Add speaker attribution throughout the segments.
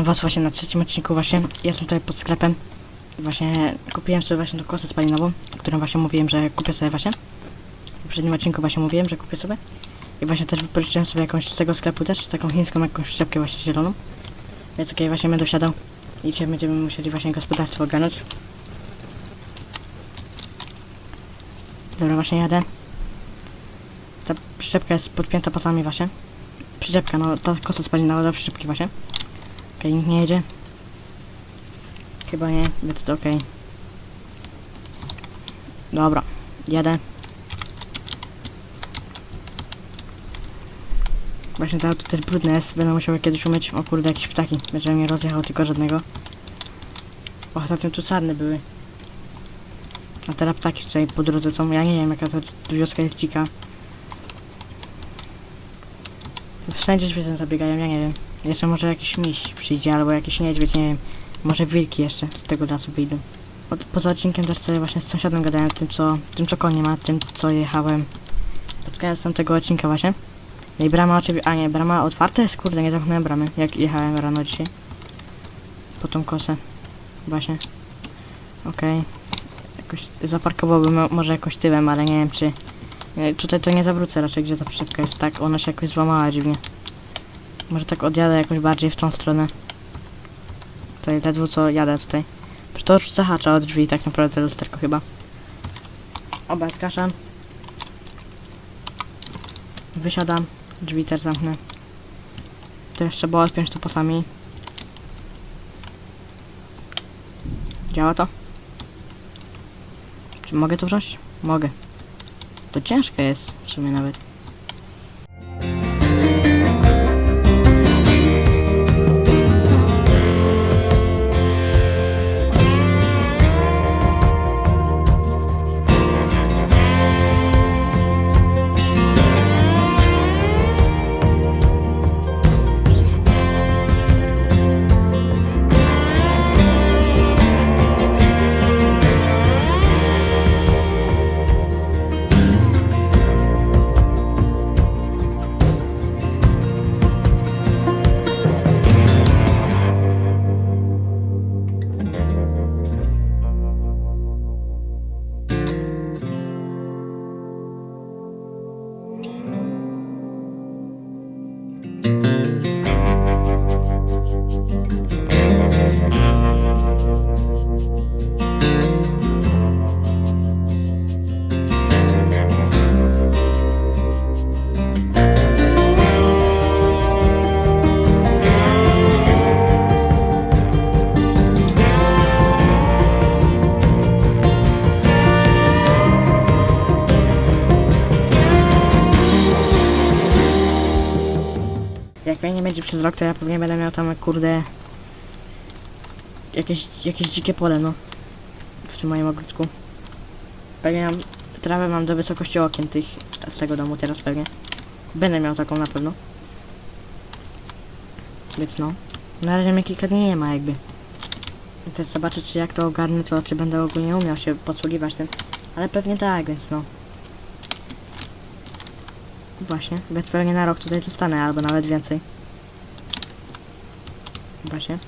Speaker 1: witam was właśnie na trzecim odcinku właśnie. Jestem tutaj pod sklepem. Właśnie kupiłem sobie właśnie tą kosę spalinową, którą właśnie mówiłem, że kupię sobie właśnie. W poprzednim odcinku właśnie mówiłem, że kupię sobie. I właśnie też wypożyczyłem sobie jakąś z tego sklepu też, taką chińską jakąś szczepkę właśnie zieloną. Więc okej, właśnie będę siadał. I dzisiaj będziemy musieli właśnie gospodarstwo ogarnąć. Dobra, właśnie jadę. Ta przyczepka jest podpięta pasami właśnie. Przyczepka, no ta kosa spalinowa do przyczepki właśnie. Okej, nikt nie jedzie. Chyba nie, więc to okej. Dobra, jadę. Właśnie to auto też brudne jest, będę musiał kiedyś umyć. O kurde, jakieś ptaki, żeby nie rozjechał tylko żadnego. Ostatnio tu sarny były. A teraz ptaki tutaj po drodze są, ja nie wiem jaka ta wioska jest dzika. Wszędzie zwierzęta zabiegają, ja nie wiem. Jeszcze może jakiś miś przyjdzie, albo jakiś niedźwiedź, nie wiem. Może wilki jeszcze z tego lasu wyjdą. Od, poza odcinkiem też sobie właśnie z sąsiadem gadałem, tym co, tym co konie ma, tym co jechałem. Pod koniec tamtego odcinka właśnie. No I brama oczywiście, a nie, brama otwarta jest, kurde, nie zamknąłem bramy, jak jechałem rano dzisiaj. Po tą kosę. Właśnie. Okej. Jakoś zaparkowałbym mo- może jakoś tyłem, ale nie wiem czy... Tutaj to nie zawrócę raczej, gdzie ta przyczepka jest, tak? Ona się jakoś złamała dziwnie. Może tak odjadę jakoś bardziej w tą stronę. Tutaj ledwo co jadę tutaj. To już zahacza od drzwi tak naprawdę lusterko chyba. Oba skaszam. Wysiadam. Drzwi też zamknę. To jeszcze było odpiąć to pasami. Działa to? Czy mogę to wziąć? Mogę. To ciężkie jest w sumie nawet. Jak mnie nie będzie przez rok, to ja pewnie będę miał tam, kurde, jakieś, jakieś dzikie pole, no. W tym moim ogródku. Pewnie mam, trawę mam do wysokości okien tych, z tego domu teraz pewnie. Będę miał taką na pewno. Więc no. Na razie mnie kilka dni nie ma jakby. I też zobaczę, czy jak to ogarnę, to czy będę ogólnie umiał się posługiwać tym. Ale pewnie tak, więc no. Właśnie, więc pewnie na rok tutaj zostanę, albo nawet więcej. Właśnie.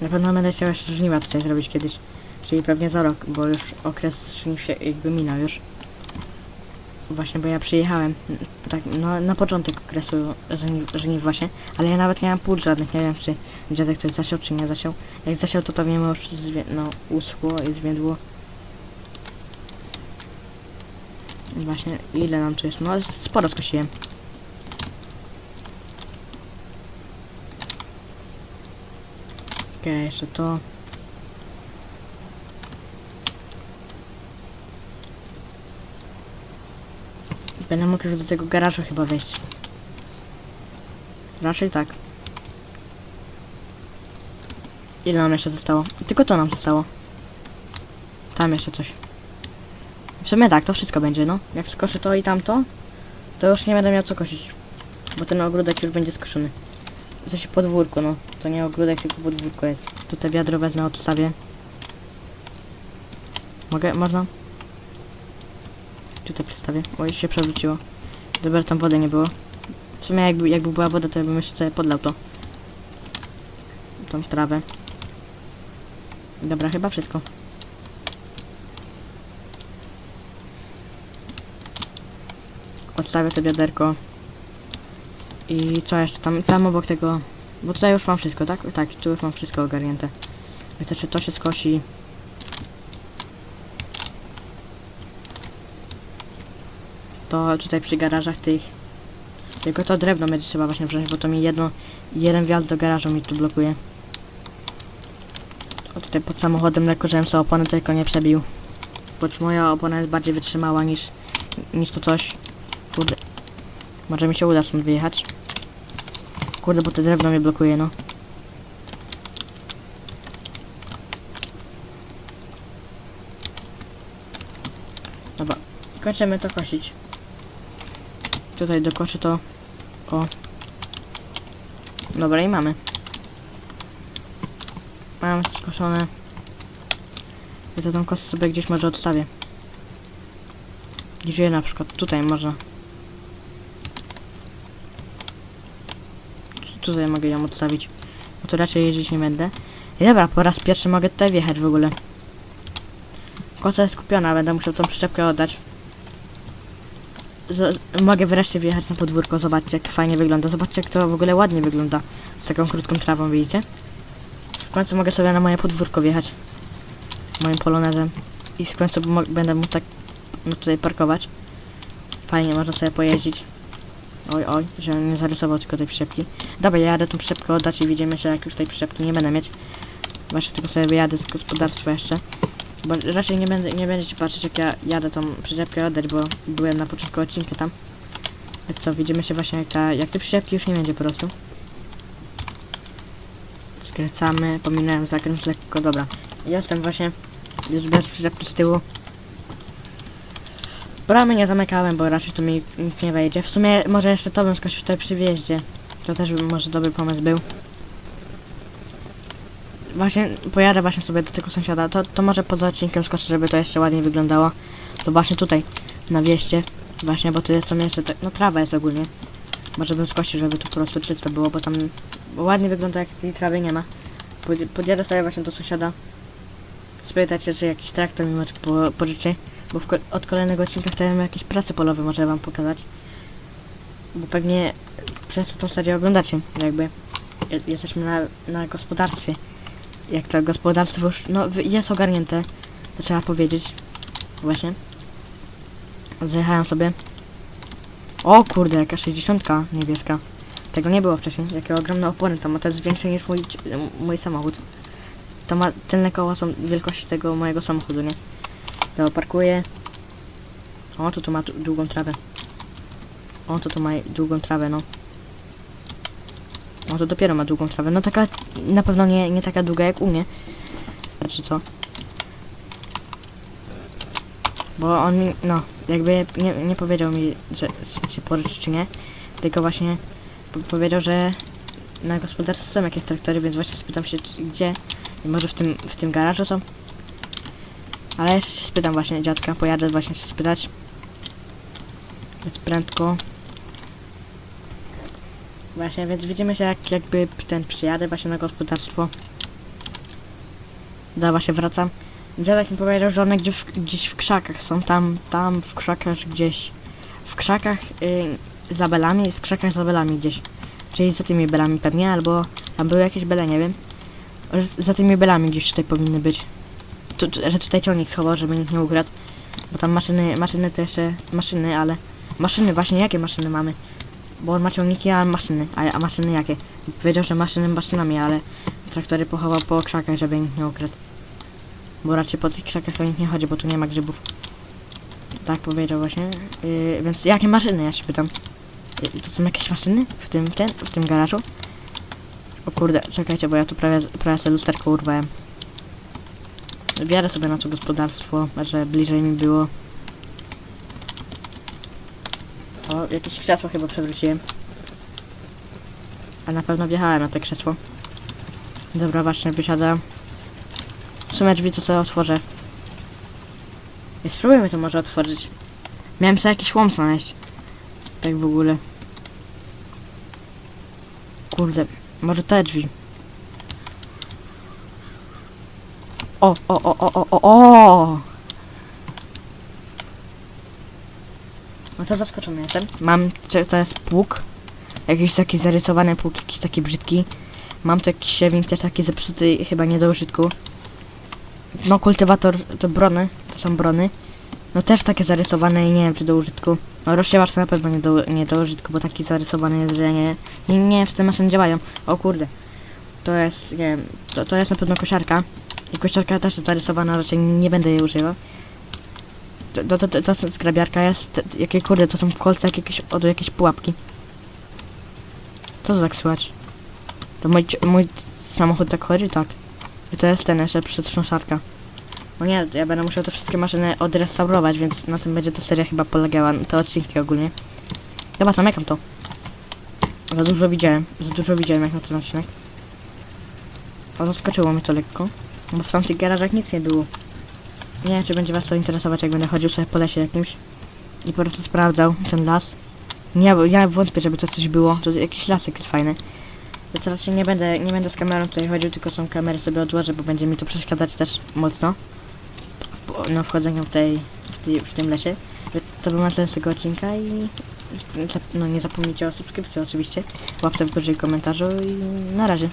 Speaker 1: Na pewno będę chciał jeszcze żniwa tutaj zrobić kiedyś. Czyli pewnie za rok, bo już okres żniw się jakby minął już. Właśnie, bo ja przyjechałem tak no, na początek okresu żniw, żniw właśnie, ale ja nawet nie mam płód żadnych, nie wiem czy dziadek coś zasiał czy nie zasiał. Jak zasiał to pewnie mu już no, uschło i zwiędło. Właśnie, ile nam tu jest? No, sporo skosiłem. Okej, jeszcze to. Będę mógł już do tego garażu chyba wejść. Raczej tak. Ile nam jeszcze zostało? Tylko to nam zostało. Tam jeszcze coś. W sumie tak, to wszystko będzie, no. Jak skoszę to i tamto, to już nie będę miał co kosić. Bo ten ogródek już będzie skoszony. W sensie podwórko, no. To nie ogródek, tylko podwórko jest. Tutaj wiadro wezmę, odstawię. Mogę? Można? Tutaj przestawię. Oj, się przewróciło. Dobra, tam wody nie było. W sumie jakby, jakby była woda, to ja bym jeszcze sobie podlał to. Tą trawę. Dobra, chyba wszystko. Odstawię to bioderko. I co jeszcze tam, tam obok tego, bo tutaj już mam wszystko, tak? Tak, tu już mam wszystko ogarnięte. Wystarczy to się skosi. To tutaj przy garażach tych. Tylko to drewno będzie trzeba właśnie wziąć, bo to mi jedno, jeden wjazd do garażu mi tu blokuje. O tutaj pod samochodem lekko, żebym sobie oponę tylko nie przebił. Choć moja opona jest bardziej wytrzymała niż, niż to coś. Kurde. Może mi się uda stąd wyjechać. Kurde, bo to drewno mnie blokuje, no. Dobra, kończymy to kosić. Tutaj dokoszę to. O. Dobra, i mamy. Mam skoszone. I to tą kosę sobie gdzieś może odstawię. Gdzie na przykład tutaj można. Tutaj mogę ją odstawić. Bo to raczej jeździć nie będę. I dobra, po raz pierwszy mogę tutaj wjechać w ogóle. Kosa jest kupiona, będę musiał tą przyczepkę oddać. Z mogę wreszcie wjechać na podwórko, zobaczcie jak to fajnie wygląda. Zobaczcie jak to w ogóle ładnie wygląda. Z taką krótką trawą, widzicie? W końcu mogę sobie na moje podwórko wjechać. Moim polonezem. I w końcu będę mógł tak no, tutaj parkować. Fajnie, można sobie pojeździć. Oj, oj, że nie zarysował tylko tej przyczepki. Dobra, ja jadę tą przyczepkę oddać i widzimy się, jak już tej przyczepki nie będę mieć. Właśnie tylko sobie wyjadę z gospodarstwa jeszcze. Bo raczej nie, będę, nie będziecie patrzeć, jak ja jadę tą przyczepkę oddać, bo byłem na początku odcinka tam. Więc co, widzimy się właśnie, jak, ta, jak tej przyczepki już nie będzie po prostu. Skręcamy, pominąłem zakręt lekko, dobra. Jestem właśnie już bez przyczepki z tyłu. Bramy nie zamykałem, bo raczej tu mi nikt nie wejdzie. W sumie może jeszcze to bym skosił tutaj przy wjeździe. To też by może dobry pomysł był. Właśnie pojadę właśnie sobie do tego sąsiada. To, to może poza odcinkiem skoczę, żeby to jeszcze ładniej wyglądało. To właśnie tutaj, na wieście. Właśnie, bo tu jest są jeszcze, te, no trawa jest ogólnie. Może bym skosił, żeby tu po prostu czysto było, bo tam bo ładnie wygląda jak tej trawy nie ma. Pod- Podjadę sobie właśnie do sąsiada. Spytać się, czy jakiś traktor mi może po, pożyczy. Bo ko od kolejnego odcinka chciałem jakieś prace polowe może wam pokazać. Bo pewnie przez to tą serię oglądacie, jakby. Je- Jesteśmy na, na gospodarstwie. Jak to gospodarstwo już no, jest ogarnięte, to trzeba powiedzieć. Właśnie. Zjechałem sobie. O kurde, jaka 60 niebieska. Tego nie było wcześniej. Jakie ogromne opony to ma. To jest większe niż mój, mój samochód. To ma tylne koła są wielkości tego mojego samochodu, nie? To parkuję. O, to tu ma długą trawę. O, to tu ma długą trawę, no. O, to dopiero ma długą trawę. No taka, na pewno nie, nie taka długa jak u mnie. Znaczy co? Bo on no, jakby nie, nie powiedział mi, że się pożyczy czy nie. Tylko właśnie po powiedział, że na gospodarstwie są jakieś traktory, więc właśnie spytam się gdzie. Może w tym, w tym garażu są? Ale jeszcze się spytam właśnie dziadka, pojadę właśnie się spytać. Więc prędko. Właśnie, więc widzimy się jak jakby ten przyjadę właśnie na gospodarstwo. Da właśnie wracam. Dziadek mi powiedział, że one gdzieś w, gdzieś w krzakach są, tam, tam w krzakach gdzieś. W krzakach y, za belami, w krzakach za belami gdzieś. Czyli za tymi belami pewnie, albo tam były jakieś bele, nie wiem. Za tymi belami gdzieś tutaj powinny być. Tu, że tutaj ciągnik schował, żeby nikt nie ukradł. Bo tam maszyny, maszyny to jeszcze, maszyny, ale... Maszyny, właśnie jakie maszyny mamy? Bo on ma ciągniki, a maszyny. A, a maszyny jakie? Powiedział, że maszyny maszynami, ale traktory pochował po krzakach, żeby nikt nie ukradł. Bo raczej po tych krzakach to nikt nie chodzi, bo tu nie ma grzybów. Tak powiedział właśnie. Yy, więc jakie maszyny, ja się pytam. Yy, to są jakieś maszyny w tym, ten, w tym garażu? O kurde, czekajcie, bo ja tu prawie, prawie sobie lusterko urwałem. Wjadę sobie na to gospodarstwo, że bliżej mi było. O, jakieś krzesło chyba przewróciłem. A na pewno wjechałem na to krzesło. Dobra, właśnie wysiadam. W sumie drzwi to sobie otworzę. I spróbujmy to może otworzyć. Miałem sobie jakiś łom znaleźć. Tak w ogóle. kurde, może te drzwi. O, o, o, o, o, o, o! No to zaskoczony jestem. Mam, czy to jest pług. Jakiś taki zarysowany pług, jakiś taki brzydki. Mam tu jakiś siewnik też taki zepsuty, chyba nie do użytku. No kultywator to brony, to są brony. No też takie zarysowane i nie wiem czy do użytku. No rozsiewacz to na pewno nie do, nie do użytku, bo taki zarysowany jest, że nie, nie, nie wiem czy te maszyny działają. O kurde. To jest, nie wiem, to, to jest na pewno kosiarka. I kosiarka też jest zarysowana, raczej nie będę jej używał. To, to, to, to, zgrabiarka jest, jakie kurde, to są w kolce jak jakieś, od jakieś pułapki. Co to tak słychać? To mój, mój samochód tak chodzi? Tak. I to jest ten jeszcze przetrząsarka. No nie, ja będę musiał te wszystkie maszyny odrestaurować, więc na tym będzie ta seria chyba polegała, te odcinki ogólnie. Chyba zamykam to. Za dużo widziałem, za dużo widziałem jak na ten odcinek. O, zaskoczyło mnie to lekko, bo w tamtych garażach nic nie było. Nie wiem, czy będzie was to interesować, jak będę chodził sobie po lesie jakimś i po prostu sprawdzał ten las. Nie, bo ja wątpię, żeby to coś było, to jakiś lasek jest fajny. Więc raczej nie będę, nie będę z kamerą tutaj chodził, tylko tą kamerę sobie odłożę, bo będzie mi to przeszkadzać też mocno. W, no, wchodzeniu w, tej, w, tej, w tym lesie. To był na z tego odcinka i no, nie zapomnijcie o subskrypcji oczywiście, łapce w górze i komentarzu i na razie.